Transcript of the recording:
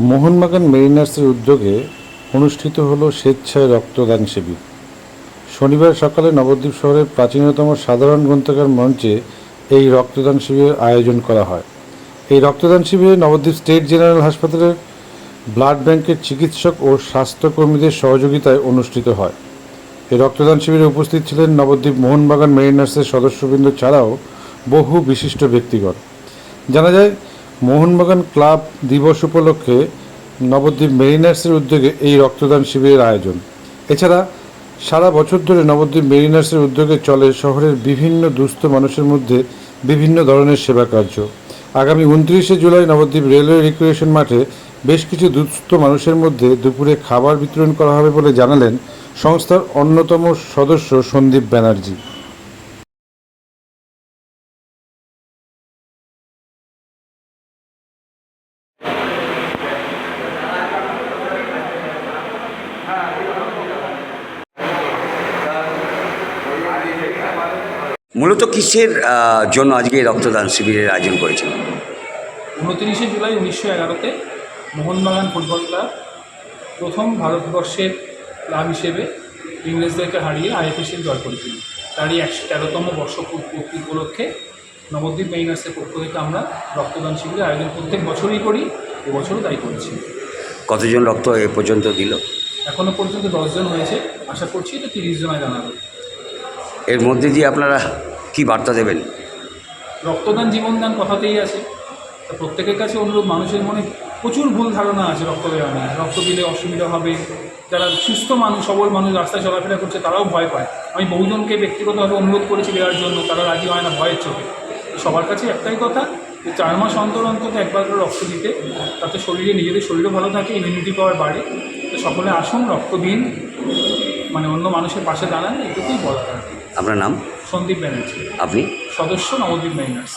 মোহনবাগান মেরিনার্সের উদ্যোগে অনুষ্ঠিত হলো স্বেচ্ছায় রক্তদান শিবির। শনিবার সকালে নবদ্বীপ শহরের প্রাচীনতম সাধারণ গ্রন্থাগার মঞ্চে এই রক্তদান শিবিরের আয়োজন করা হয়। এই রক্তদান শিবিরে নবদ্বীপ স্টেট জেনারেল হাসপাতালের ব্লাড ব্যাংকের চিকিৎসক ও স্বাস্থ্যকর্মীদের সহযোগিতায় অনুষ্ঠিত হয়। এই রক্তদান শিবিরে উপস্থিত ছিলেন নবদ্বীপ মোহনবাগান মেরিনার্সের সদস্যবৃন্দ ছাড়াও বহু বিশিষ্ট ব্যক্তিগণ। জানা যায় মোহনবাগান ক্লাব দিবস উপলক্ষে নবদ্বীপ মেরিনার্সের উদ্যোগে এই রক্তদান শিবিরের আয়োজন। এছাড়া সারা বছর ধরে নবদ্বীপ মেরিনার্সের উদ্যোগে চলে শহরের বিভিন্ন দুস্থ মানুষের মধ্যে বিভিন্ন ধরনের সেবা কার্য। আগামী উনত্রিশে জুলাই নবদ্বীপ রেলওয়ে রিক্রিয়েশন মাঠে বেশ কিছু দুস্থ মানুষের মধ্যে দুপুরে খাবার বিতরণ করা হবে বলে জানালেন সংস্থার অন্যতম সদস্য সন্দীপ ব্যানার্জি। মূলত কিসের জন্য আজকে এই রক্তদান শিবিরের আয়োজন করেছেন? উনতিরিশে জুলাই উনিশশো এগারোতে মোহনবাগান ফুটবল ক্লাব প্রথম ভারতবর্ষের ক্লাব হিসেবে ইংরেজদেরকে হারিয়ে আইএফএসির জয় করেছিল। তারই একশো তেরোতম বর্ষ পূর্তি উপলক্ষে নবদ্বীপ মেইনার্সের পক্ষ থেকে আমরা রক্তদান শিবিরের আয়োজন প্রত্যেক বছরই করি এবছরও তাই করছি। কতজন রক্ত এ পর্যন্ত দিল? এখনও পর্যন্ত দশজন হয়েছে। আশা করছি এটা তিরিশ জনায় জানাবে। এর মধ্যে দিয়ে আপনারা কি বার্তা দেবেন? রক্তদান জীবনদান কথাতেই আছে। প্রত্যেকের কাছে অনুরোধ, মানুষের মনে প্রচুর ভুল ধারণা আছে রক্ত দেওয়া নিয়ে। রক্ত দিলে অসুবিধা হবে। যারা সুস্থ মানুষ, সবল মানুষ রাস্তায় চলাফেরা করছে, তারাও ভয় পায়। আমি বহুজনকে ব্যক্তিগতভাবে অনুরোধ করেছি দেওয়ার জন্য, তারা রাজি হয় না, ভয়ের চোখে। সবার কাছে একটাই কথা, যে চার মাস অন্তর অন্তত একবার করে রক্ত দিতে, তাতে শরীরে, নিজেদের শরীরও ভালো থাকে ইমিউনিটি পাওয়ার বাড়ে। তো সকলে আসুন রক্ত দিন মানে অন্য মানুষের পাশে দাঁড়ান, এটুকুই আর কি। আপনার নাম? সন্দীপ ব্যানার্জি। আপনি? সদস্য নবদ্বীপ মাইনার্স